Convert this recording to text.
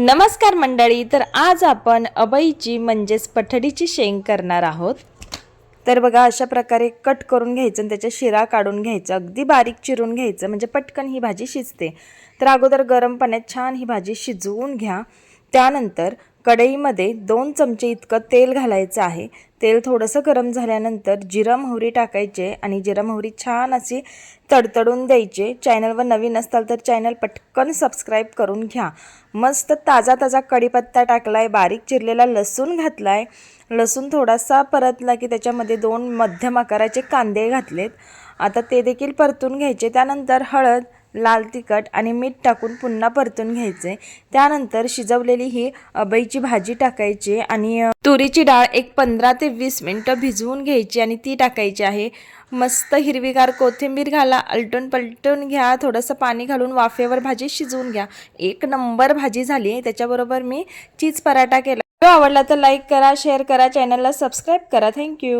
नमस्कार मंडळी तर आज आपण अबईची म्हणजेच पठडीची शेंग करणार आहोत. तर बघा अशा प्रकारे कट करून घ्यायचं आणि त्याच्या शिरा काढून घ्यायचं. अगदी बारीक चिरून घ्यायचं म्हणजे पटकन ही भाजी शिजते. तर अगोदर गरम पाण्यात छान ही भाजी शिजवून घ्या. त्यानंतर कढईमध्ये दोन चमचे इतकं तेल घालायचं आहे. तेल थोडंसं गरम झाल्यानंतर जिरा मोहरी टाकायचे आणि जिरा मोहरी छान अशी तडतडून द्यायचे. चॅनलवर नवीन असताल तर चॅनल पटकन सबस्क्राईब करून घ्या. मस्त ताजा ताजा कढीपत्ता टाकला आहे बारीक चिरलेला लसूण घातला आहे लसूण थोडासा परतला की त्याच्यामध्ये दोन मध्यम आकाराचे कांदे घातलेत. आता ते देखील परतून घ्यायचे. त्यानंतर हळद लाल तिखट आणि मीठ टाकून पुन्हा परतून घ्यायचे. त्यानंतर शिजवलेली ही अबईची भाजी टाकायची आणि तुरीची डाळ एक पंधरा ते वीस मिनटं भिजवून घ्यायची आणि ती टाकायची आहे. मस्त हिरवीगार कोथिंबीर घाला अलटून पलटून घ्या थोडंसं पाणी घालून वाफेवर भाजी शिजवून घ्या. एक नंबर भाजी झाली त्याच्याबरोबर मी चीज पराठा केला. व्हिडिओ आवडला तर लाईक करा शेअर करा चॅनलला सबस्क्राईब करा. थँक्यू.